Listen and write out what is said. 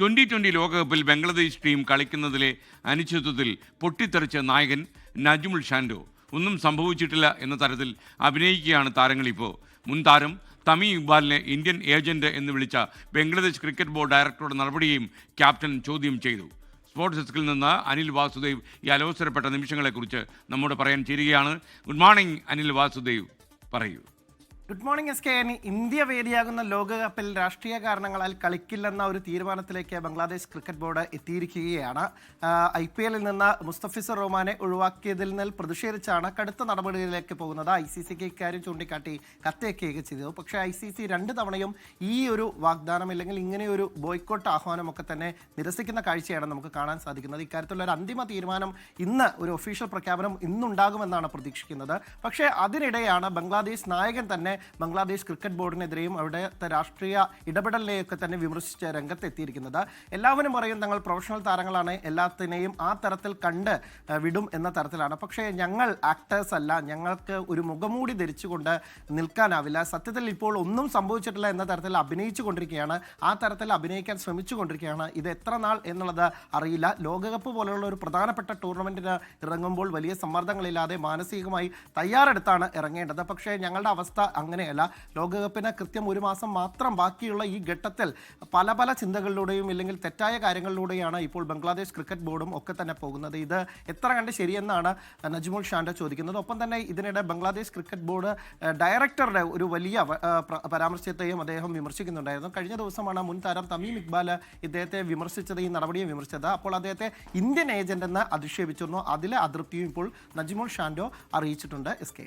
Twenty twenty ലോകകപ്പിൽ Bangladesh team കളിക്കുന്നതിലെ അനിശ്ചിത്വത്തിൽ പൊട്ടിത്തെറിച്ച നായകൻ നജ്മുൾ ഷാൻഡോ. ഒന്നും സംഭവിച്ചിട്ടില്ല എന്ന തരത്തിൽ അഭിനയിക്കുകയാണ് താരങ്ങളിപ്പോൾ മുൻ താരം തമി ഇക്ബാലിനെ ഇന്ത്യൻ ഏജന്റ് എന്ന് വിളിച്ച ബംഗ്ലാദേശ് ക്രിക്കറ്റ് ബോർഡ് ഡയറക്ടറുടെ നടപടിയെയും ക്യാപ്റ്റൻ ചോദ്യം ചെയ്തു. സ്പോർട്സ് ഡെസ്കിൽ നിന്ന് അനിൽ വാസുദേവ് ഈ അലോസരപ്പെട്ട നിമിഷങ്ങളെക്കുറിച്ച് നമ്മോട് പറയാൻ ചേരുകയാണ്. Good morning Anil Vasudev. പറയൂ. Good morning S K. Any India വേദിയാകുന്ന ലോകകപ്പിൽ രാഷ്ട്രീയ കാരണങ്ങളാൽ കളിക്കില്ലെന്ന ഒരു തീരുമാനത്തിലേക്ക് ബംഗ്ലാദേശ് ക്രിക്കറ്റ് ബോർഡ് എത്തിയിരിക്കുകയാണ്. ഐ പി എല്ലിൽ നിന്ന് മുസ്തഫിസർ റഹ്മാനെ ഒഴിവാക്കിയതിൽ നിന്ന് പ്രതിഷേധിച്ചാണ് കടുത്ത നടപടികളിലേക്ക് പോകുന്നത്. ഐ സി സിക്ക് ഇക്കാര്യം ചൂണ്ടിക്കാട്ടി കത്തയക്കുകയൊക്കെ ചെയ്തു. പക്ഷേ ഐ സി സി രണ്ട് തവണയും ഈ ഒരു വാഗ്ദാനം അല്ലെങ്കിൽ ഇങ്ങനെയൊരു ബോയ്ക്കോട്ട് ആഹ്വാനമൊക്കെ തന്നെ നിരസിക്കുന്ന കാഴ്ചയാണ് നമുക്ക് കാണാൻ സാധിക്കുന്നത്. ഇക്കാര്യത്തിലുള്ള ഒരു അന്തിമ തീരുമാനം ഇന്ന് ഒരു ഒഫീഷ്യൽ പ്രഖ്യാപനം ഇന്നുണ്ടാകുമെന്നാണ് പ്രതീക്ഷിക്കുന്നത്. പക്ഷേ അതിനിടെയാണ് ബംഗ്ലാദേശ് നായകൻ തന്നെ ബംഗ്ലാദേശ് ക്രിക്കറ്റ് ബോർഡിനെതിരെയും അവിടുത്തെ രാഷ്ട്രീയ ഇടപെടലിനെയൊക്കെ തന്നെ വിമർശിച്ച് രംഗത്തെത്തിയിരിക്കുന്നത്. എല്ലാവരും പറയും തങ്ങൾ പ്രൊഫഷണൽ താരങ്ങളാണ് എല്ലാത്തിനെയും ആ തരത്തിൽ കണ്ട് വിടും എന്ന തരത്തിലാണ്. പക്ഷേ ഞങ്ങൾ ആക്ടേഴ്സ് അല്ല ഞങ്ങൾക്ക് ഒരു മുഖമൂടി ധരിച്ചുകൊണ്ട് നിൽക്കാനാവില്ല. സത്യത്തിൽ ഇപ്പോൾ ഒന്നും സംഭവിച്ചിട്ടില്ല എന്ന തരത്തിൽ അഭിനയിച്ചു കൊണ്ടിരിക്കുകയാണ് ആ തരത്തിൽ അഭിനയിക്കാൻ ശ്രമിച്ചു കൊണ്ടിരിക്കുകയാണ് ഇത് എത്ര നാൾ എന്നുള്ളത് അറിയില്ല. ലോകകപ്പ് പോലെയുള്ള ഒരു പ്രധാനപ്പെട്ട ടൂർണമെന്റിന് ഇറങ്ങുമ്പോൾ വലിയ സമ്മർദ്ദങ്ങളില്ലാതെ മാനസികമായി തയ്യാറെടുത്താണ് ഇറങ്ങേണ്ടത്. പക്ഷേ ഞങ്ങളുടെ അവസ്ഥ അങ്ങനെയല്ല. ലോകകപ്പിന് കൃത്യം ഒരു മാസം മാത്രം ബാക്കിയുള്ള ഈ ഘട്ടത്തിൽ പല പല ചിന്തകളിലൂടെയും ഇല്ലെങ്കിൽ തെറ്റായ കാര്യങ്ങളിലൂടെയാണ് ഇപ്പോൾ ബംഗ്ലാദേശ് ക്രിക്കറ്റ് ബോർഡും ഒക്കെ തന്നെ പോകുന്നത്. ഇത് എത്ര കണ്ട് ശരിയെന്നാണ് നജ്മുൾ ഷാൻഡ ചോദിക്കുന്നത്. ഒപ്പം തന്നെ ഇതിനിടെ ബംഗ്ലാദേശ് ക്രിക്കറ്റ് ബോർഡ് ഡയറക്ടറുടെ ഒരു വലിയ പരാമർശത്തെയും അദ്ദേഹം വിമർശിക്കുന്നുണ്ടായിരുന്നു. കഴിഞ്ഞ ദിവസമാണ് മുൻ താരം തമീം ഇക്ബാൽ ഇദ്ദേഹത്തെ വിമർശിച്ചത് ഈ നടപടിയെ വിമർശിച്ചത്. അപ്പോൾ അദ്ദേഹത്തെ ഇന്ത്യൻ ഏജന്റ് എന്ന് അധിക്ഷേപിച്ചിരുന്നു. അതിലെ അതൃപ്തിയും ഇപ്പോൾ നജ്മുൾ ഷാൻഡോ അറിയിച്ചിട്ടുണ്ട്. S K.